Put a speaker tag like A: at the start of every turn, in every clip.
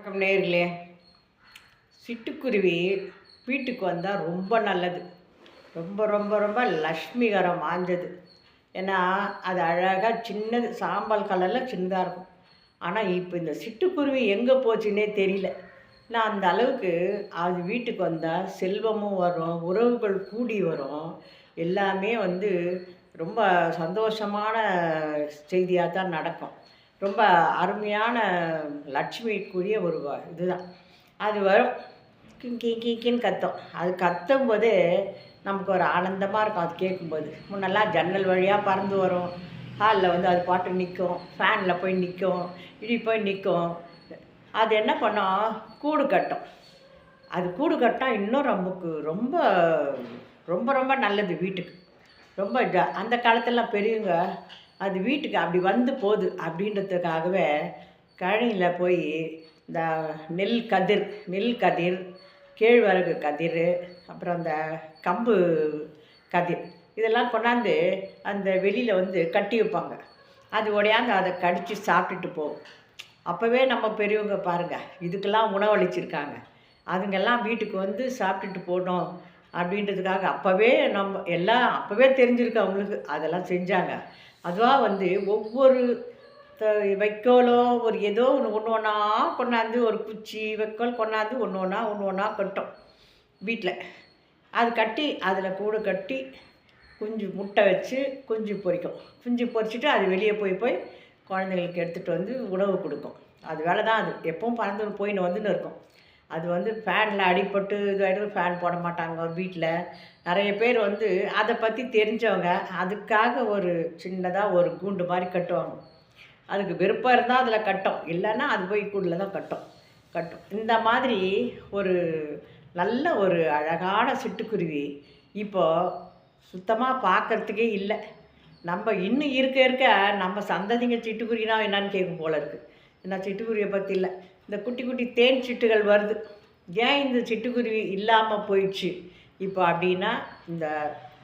A: வணக்கம் நேர்களே சிட்டுக்குருவி வீட்டுக்கு வந்தால் ரொம்ப நல்லது. ரொம்ப ரொம்ப ரொம்ப லக்ஷ்மிகரம் ஆஞ்சது ஏன்னா அது அழகாக சின்னது சாம்பல் கலரில் சின்னதாக இருக்கும். ஆனால் இப்போ இந்த சிட்டுக்குருவி எங்கே போச்சுன்னே தெரியல. நான் அந்த அளவுக்கு அது வீட்டுக்கு வந்தால் செல்வமும் வரும் உறவுகள் கூடி வரும். எல்லாமே வந்து ரொம்ப சந்தோஷமான செய்தியாக தான் நடக்கும். ரொம்ப அருமையான லட்சுமிக்குரிய ஒரு இதுதான். அது வரும். கிங் கிங் கின்னு கத்தும். அது கத்தும்போது நமக்கு ஒரு ஆனந்தமாக இருக்கும் அது கேட்கும்போது. முன்னெல்லாம் ஜன்னல் வழியாக பறந்து வரும். ஹாலில் வந்து அது பாட்டு நிற்கும் ஃபேனில் போய் நிற்கும் இடி போய் நிற்கும் அது என்ன பண்ணும் கூடு கட்டும். அது கூடு கட்டினா இன்னும் நமக்கு ரொம்ப ரொம்ப ரொம்ப நல்லது வீட்டுக்கு. ரொம்ப ஜ- அந்த காலத்துலலாம் பெரியவங்க அது வீட்டுக்கு அப்படி வந்து போகுது அப்படின்றதுக்காகவே கழனியில் போய் இந்த நெல் கதிர் நெல் கதிர் கேழ்வரகு கதிர் அப்புறம் அந்த கம்பு கதிர் இதெல்லாம் கொண்டாந்து அந்த வெளியில் வந்து கட்டி வைப்பாங்க. அது உடையாந்து அதை கடித்து சாப்பிட்டுட்டு போகும். அப்போவே நம்ம பெரியவங்க பாருங்கள் இதுக்கெல்லாம் உணவளிச்சிருக்காங்க. அதுங்கெல்லாம் வீட்டுக்கு வந்து சாப்பிட்டுட்டு போகணும் அப்படின்றதுக்காக அப்போவே நம்ம எல்லாம் அப்போவே தெரிஞ்சிருக்கு அவங்களுக்கு அதெல்லாம் செஞ்சாங்க. அதுவாக வந்து ஒவ்வொரு த- வைக்கோலோ ஒரு ஏதோ ஒன்று ஒன்று ஒன்றா கொண்டாந்து ஒரு குச்சி வைக்கோல் கொண்டாந்து ஒன்று ஒன்றா ஒன்று ஒன்றா கட்டும் வீட்டில் அது கட்டி அதில் கூடு கட்டி குஞ்சு முட்டை வச்சு குஞ்சு பொரிக்கும். குஞ்சு பொரிச்சிட்டு அது வெளியே போய் போய் குழந்தைங்களுக்கு எடுத்துகிட்டு வந்து உணவு கொடுக்கும். அது வேலை தான் அது. எப்பவும் பறந்து போயின்னு வந்துன்னு இருக்கும். அது வந்து ஃபேனில் அடிப்பட்டு இதுவாகிட்டு ஃபேன் போட மாட்டாங்க வீட்டில் நிறைய பேர் வந்து அதை பற்றி தெரிஞ்சவங்க அதுக்காக ஒரு சின்னதாக ஒரு கூண்டு மாதிரி கட்டுவாங்க. அதுக்கு விருப்பம் இருந்தால் அதில் கட்டும் இல்லைன்னா அது போய் கூண்டில் தான் கட்டும். கட்டும். இந்த மாதிரி ஒரு நல்ல ஒரு அழகான சிட்டுக்குருவி இப்போ சுத்தமாக பார்க்கறதுக்கே இல்லை. நம்ம இன்னும் இருக்க இருக்க நம்ம சந்ததிங்க சிட்டுக்குருவினா என்னன்னு கேட்கும் போல இருக்குது என்ன சிட்டுக்குருவியை பற்றி இல்லை. இந்த குட்டி குட்டி தேன் சிட்டுகள் வருது. ஏன் இந்த சிட்டுக்குருவி இல்லாமல் போயிடுச்சு? இப்போ அப்படின்னா இந்த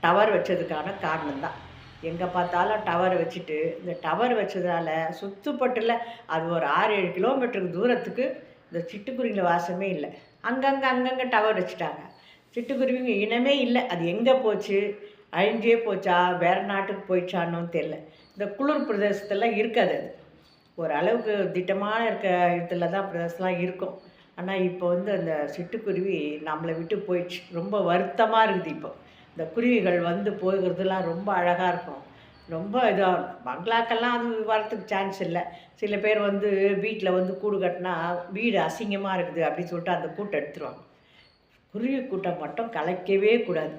A: டவர் வச்சதுக்கான காரணம் தான். எங்கே பார்த்தாலும் டவர் வச்சுட்டு இந்த டவர் வச்சதால் சுத்துப்பட்டில் அது ஒரு ஆறு ஏழு கிலோமீட்டருக்கு தூரத்துக்கு இந்த சிட்டுக்குருவிங்க வாசமே இல்லை. அங்கங்கே அங்கங்கே டவர் வச்சுட்டாங்க. சிட்டுக்குருவிங்க இனமே இல்லை. அது எங்கே போச்சு? அழிஞ்சே போச்சா? வேறு நாட்டுக்கு போயிடுச்சான்னு தெரில இந்த குளிர் பிரதேசத்தெல்லாம் இருக்காது அது. ஒரு அளவுக்கு திட்டமான இருக்க இடத்துல தான் பிரதேசம்லாம் இருக்கும். ஆனால் இப்போ வந்து அந்த சிட்டுக்குருவி நம்மளை விட்டு போயிடுச்சு. ரொம்ப வருத்தமாக இருக்குது இப்போ. இந்த குருவிகள் வந்து போகிறதுலாம் ரொம்ப அழகாக இருக்கும். ரொம்ப இதாக பங்களாக்கெல்லாம் அது வரத்துக்கு சான்ஸ் இல்லை. சில பேர் வந்து வீட்டில் வந்து கூடு கட்டினா வீடு அசிங்கமாக இருக்குது அப்படின்னு சொல்லிட்டு அந்த கூட்டை எடுத்துருவாங்க. குருவி கூட்டம் மட்டும் கலைக்கவே கூடாது.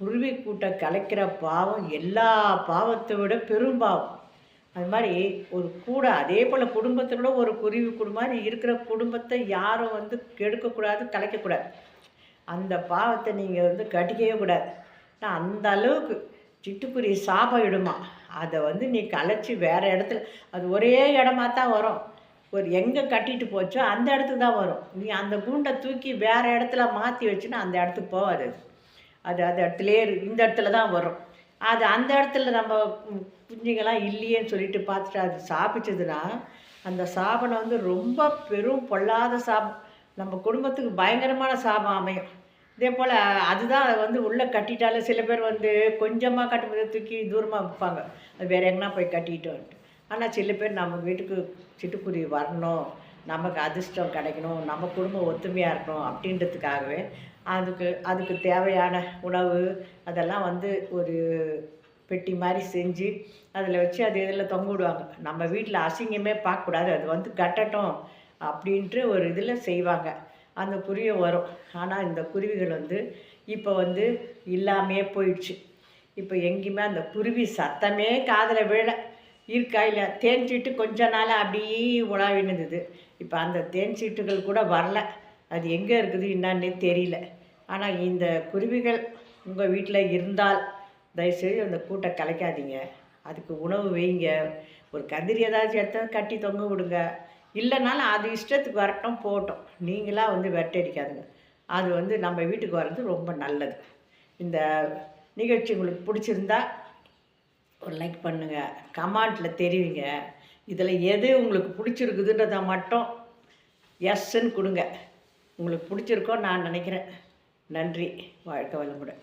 A: குருவி கூட்டம் கலைக்கிற பாவம் எல்லா பாவத்தை விட பெரும் பாவம். அது மாதிரி ஒரு கூட அதே போல் குடும்பத்தோட ஒரு குருவி குடும்பம் நீ இருக்கிற குடும்பத்தை யாரும் வந்து கெடுக்கக்கூடாது கலைக்கக்கூடாது. அந்த பாவத்தை நீங்கள் வந்து கட்டிக்கவே கூடாது. நான் அந்த அளவுக்கு சிட்டுக்குருவி சாபம் இடுமா. அதை வந்து நீ கலைச்சி வேறு இடத்துல அது ஒரே இடமா தான் வரும். ஒரு எங்கே கட்டிட்டு போச்சோ அந்த இடத்துக்கு தான் வரும். நீ அந்த கூண்டை தூக்கி வேறு இடத்துல மாற்றி வச்சுன்னா அந்த இடத்துக்கு போகாது அது. அது அந்த இடத்துலயே இந்த இடத்துல தான் வரும். அது அந்த இடத்துல நம்ம குஞ்சுங்கள்லாம் இல்லையேன்னு சொல்லிட்டு பார்த்துட்டு அது சாப்பிச்சதுன்னா அந்த சாபனை வந்து ரொம்ப பெரும் பொல்லாத சாபம். நம்ம குடும்பத்துக்கு பயங்கரமான சாபம் அமையும். இதே போல் அதுதான் அதை வந்து உள்ளே கட்டிட்டாலே சில பேர் வந்து கொஞ்சமாக கட்டும்போது தூக்கி தூரமாக விற்பாங்க. அது வேறு எங்கன்னா போய் கட்டிட்டு வந்துட்டு. ஆனால் சில பேர் நம்ம வீட்டுக்கு சிட்டுக்குருவி வரணும். நமக்கு அதிர்ஷ்டம் கிடைக்கணும். நம்ம குடும்பம் ஒத்துமையாக இருக்கணும் அப்படின்றதுக்காகவே அதுக்கு அதுக்கு தேவையான உணவு அதெல்லாம் வந்து ஒரு பெட்டி மாதிரி செஞ்சு அதில் வச்சு அது இதில் தொங்க விடுவாங்க. நம்ம வீட்டில் அசிங்கமே பார்க்கக்கூடாது. அது வந்து கட்டட்டும் அப்படின்ட்டு ஒரு இதில் செய்வாங்க. அந்த குருவி வரும். ஆனால் இந்த குருவிகள் வந்து இப்போ வந்து இல்லாமையே போயிடுச்சு. இப்போ எங்கேயுமே அந்த குருவி சத்தமே காதில் விழ இருக்கா இல்லை தேன் சீட்டு கொஞ்ச நாள் அப்படியே உலாவின்னு இருந்தது. இப்போ அந்த தேன் சீட்டுகள் கூட வரல. அது எங்கே இருக்குது என்னன்னே தெரியல. ஆனால் இந்த குருவிகள் உங்கள் வீட்டில் இருந்தால் தயவுசெய்து அந்த கூட்டை கலைக்காதீங்க. அதுக்கு உணவு வைங்க. ஒரு கதிரி ஏதாச்சும் எடுத்து கட்டி தொங்க விடுங்க. இல்லைனாலும் அது இஷ்டத்துக்கு வரட்டும் போட்டோம் நீங்களாக வந்து வெட்டடிக்காதுங்க அது வந்து நம்ம வீட்டுக்கு வர்றது ரொம்ப நல்லது. இந்த நிகழ்ச்சி உங்களுக்கு பிடிச்சிருந்தா ஒரு லைக் பண்ணுங்கள் கமெண்ட்டில் தெரிவிங்க. இதில் எது உங்களுக்கு பிடிச்சிருக்குதுன்றதை மட்டும் எஸ்ன்னு கொடுங்க. உங்களுக்கு பிடிச்சிருக்கோன்னு நான் நினைக்கிறேன். நன்றி. வாழ்க்கை வளமுடன்.